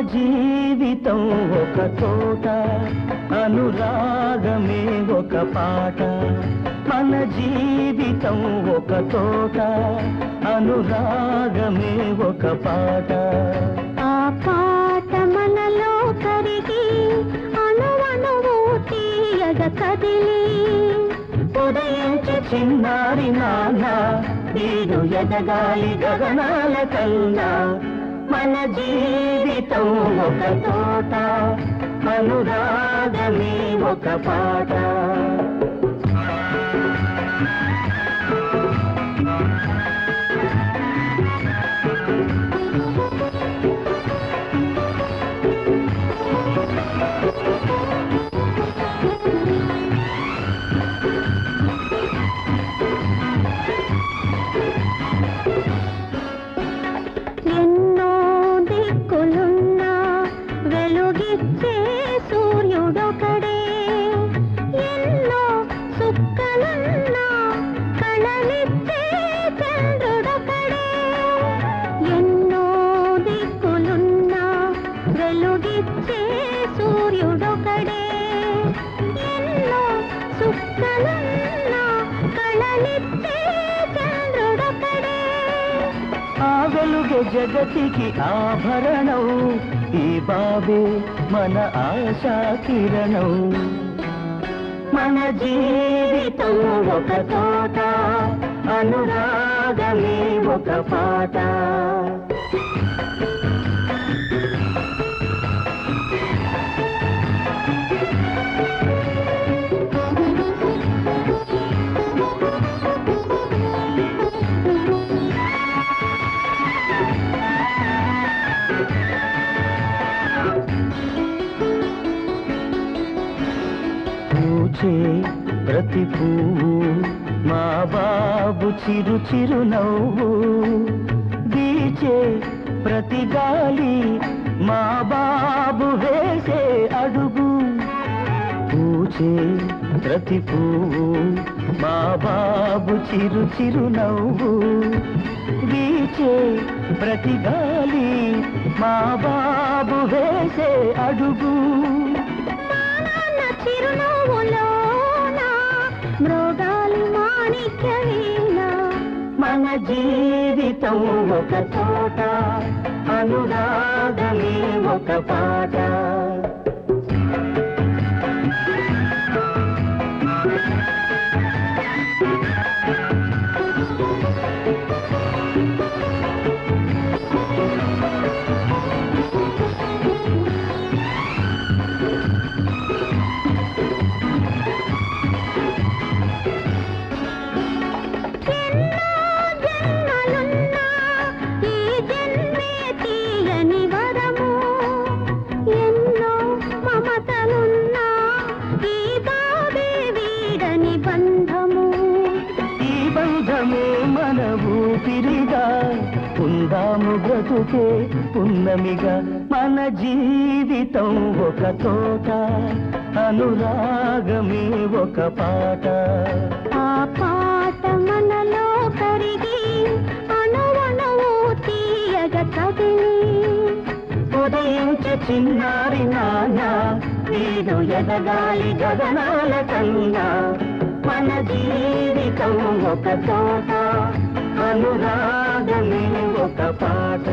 జీవితం ఒక తోట అనురాగమే ఒక పాట. మన జీవితం ఒక తోట అనురాగమే ఒక పాట. ఆ పాట మనలో కరిగి అణువణువు తీయగ కదిలి. ఉదయించే చిన్నారి నాన్న వీడు ఎదగాలి గగనాల కన్నా. మన జీవితం ఒక తోట అనురాగమే ఒక పాట. సూర్యుడొకడే. ఎన్నో సుక్కలున్నా కళలిచ్చే చంద్రుడొకడే. ఆ వెలుగే జగతికి ఆభరణం ఈ బాబే మన ఆశా కిరణం. మన జీవితం ఒక తోట అనురాగమే ఒక పాట. పూచే ప్రతి పువ్వు మా బాబు చిరు చిరు నవ్వు వీచే ప్రతి గాలి మా బాబు వేసే అడుగు. పూచే ప్రతి పువ్వు మా బాబు చిరు చిరు నవ్వు వీచే ప్రతి గాలి మా బాబు వేసే అడుగు. మన జీవితం ఒక తోట అనురాగమే ఒక పాట. ఊపిరిగా ఉందాము బ్రతుకే పున్నమిగా మన జీవితం ఒక తోట అనురాగమే ఒక పాట. ఆ పాట మనలో కరిగి అణువణువు తీయగ కదిలి ఉదయించే చిన్నారి నాన్న వీడు ఎదగాలి గగనాల కన్నా. మన జీవితం ఒక తోట. అనురాగమే ఒక పాట.